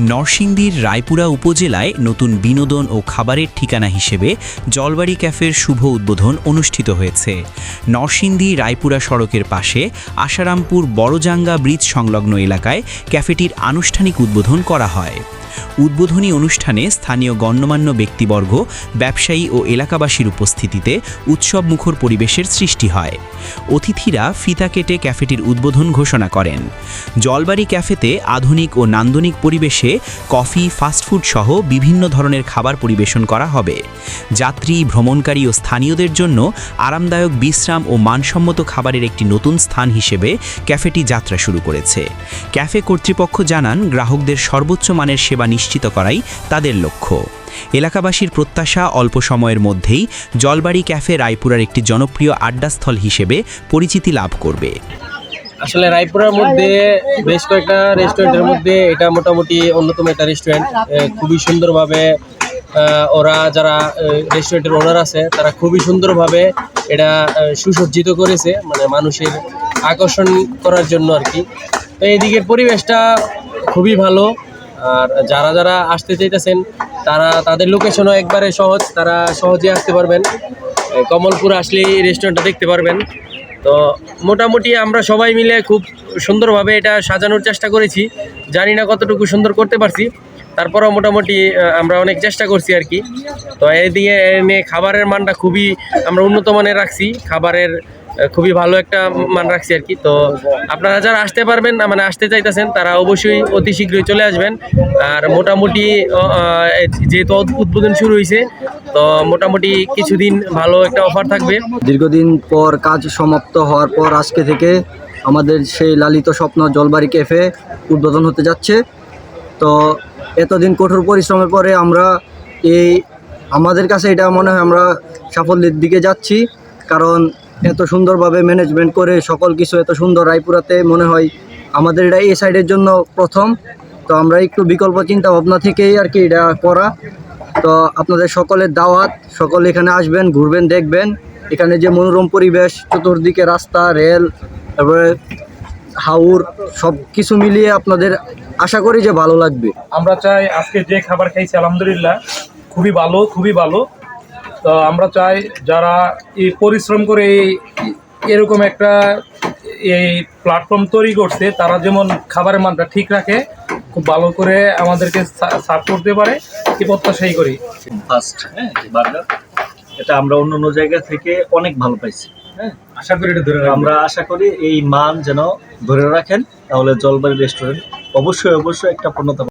নরসিংদীর রায়পুরা উপজেলায় নতুন বিনোদন ও খাবারের ঠিকানা হিসেবে জলবাড়ি ক্যাফের শুভ উদ্বোধন অনুষ্ঠিত হয়েছে। নরসিংদী রায়পুরা সড়কের পাশে আশারামপুর বড়জাঙ্গা ব্রিজ সংলগ্ন এলাকায় ক্যাফেটির আনুষ্ঠানিক উদ্বোধন করা হয়। উদ্বোধনী অনুষ্ঠানে স্থানীয় গণ্যমান্য ব্যক্তিবর্গ, ব্যবসায়ী ও এলাকাবাসীর উপস্থিতিতে উৎসব মুখর পরিবেশের সৃষ্টি হয়। অতিথিরা ফিতা কেটে ক্যাফেটির উদ্বোধন ঘোষণা করেন। জলবাড়ি ক্যাফেতে আধুনিক ও নান্দনিক পরিবেশে কফি ফাস্টফুড সহ বিভিন্ন ধরনের খাবার পরিবেশন করা হবে। যাত্রী, ভ্রমণকারী ও স্থানীয়দের জন্য আরামদায়ক বিশ্রাম ও মানসম্মত খাবারের একটি নতুন স্থান হিসেবে ক্যাফেটি যাত্রা শুরু করেছে। ক্যাফে কর্তৃপক্ষ জানান, গ্রাহকদের সর্বোচ্চ মানের সেবা নিশ্চিত করাই তাদের লক্ষ্য। এলাকাবাসীর প্রত্যাশা অল্প সময়ের মধ্যেই জলবাড়ি ক্যাফে রায়পুরার একটি জনপ্রিয় আড্ডাস্থল হিসেবে পরিচিতি লাভ করবে। আসলে রায়পুরার মধ্যে বেশ কয়েকটা রেস্টুরেন্টের মধ্যে এটা মোটামুটি অন্যতম একটা রেস্টুরেন্ট। খুবই সুন্দরভাবে ওরা যারা রেস্টুরেন্টের ওনার আছে, তারা খুবই সুন্দরভাবে এটা সুসজ্জিত করেছে মানে মানুষের আকর্ষণ করার জন্য আর কি। তো এইদিকের পরিবেশটা খুবই ভালো, আর যারা যারা আসতে চাইতেছেন, তারা, তাদের লোকেশনও একবারে সহজ, তারা সহজে আসতে পারবেন। কমলপুর আসলেই রেস্টুরেন্টটা দেখতে পারবেন। তো মোটামুটি আমরা সবাই মিলে খুব সুন্দরভাবে এটা সাজানোর চেষ্টা করেছি। জানি না কতটুকু সুন্দর করতে পারছি। তারপরেও মোটামুটি আমরা অনেক চেষ্টা করছি আর কি। তো এদিকে, এনে খাবারের মানটা খুবই আমরা উন্নত মানের রাখছি। খাবারের খুবই ভালো একটা মান রাখছি আর কি। তো আপনারা যারা আসতে পারবেন মানে আসতে চাইতেছেন, তারা অবশ্যই অতি শীঘ্রই চলে আসবেন। আর মোটামুটি যেহেতু উদ্বোধন শুরু হয়েছে তো মোটামুটি কিছুদিন ভালো একটা অফার থাকবে। দীর্ঘদিন পর কাজ সমাপ্ত হওয়ার পর আজকে থেকে আমাদের সেই লালিত স্বপ্ন জলবাড়ি ক্যাফে উদ্বোধন হতে যাচ্ছে। তো এতদিন কঠোর পরিশ্রমের পরে আমরা এই আমাদের কাছে এটা মনে হয় আমরা সাফল্যের দিকে যাচ্ছি। কারণ এত সুন্দরভাবে ম্যানেজমেন্ট করে সকল কিছু এত সুন্দর রায়পুরাতে মনে হয় আমাদের এটা এই সাইডের জন্য প্রথম। তো আমরা একটু বিকল্প চিন্তা ভাবনা থেকেই আর কি এটা করা। তো আপনাদের সকলের দাওয়াত, সকলে এখানে আসবেন, ঘুরবেন, দেখবেন। এখানে যে মনোরম পরিবেশ, চতুর্দিকে রাস্তা, রেল, তারপরে হাউর সব কিছু মিলিয়ে আপনাদের আশা করি যে ভালো লাগবে। আমরা চাই আজকে যে খাবার খাইছি, আলহামদুলিল্লাহ, খুবই ভালো খুবই ভালো। তো আমরা চাই যারা এই পরিশ্রম করে এই- এরকম একটা এই প্ল্যাটফর্ম তৈরি করছে, তারা যেমন খাবারের মানটা ঠিক রাখে, খুব ভালো করে আমাদেরকে সার্ভ করতে পারে। এই প্রত্যাশাই করি। ফার্স্ট হ্যাঁ বার্গার এটা আমরা অন্য অন্য জায়গা থেকে অনেক ভালো পাইছি হ্যাঁ। আশা করি এটা ধরে আমরা আশা করি এই মান যেন ধরে রাখেন তাহলে জলবায়ু রেস্টুরেন্ট অবশ্যই অবশ্যই একটা পূর্ণতা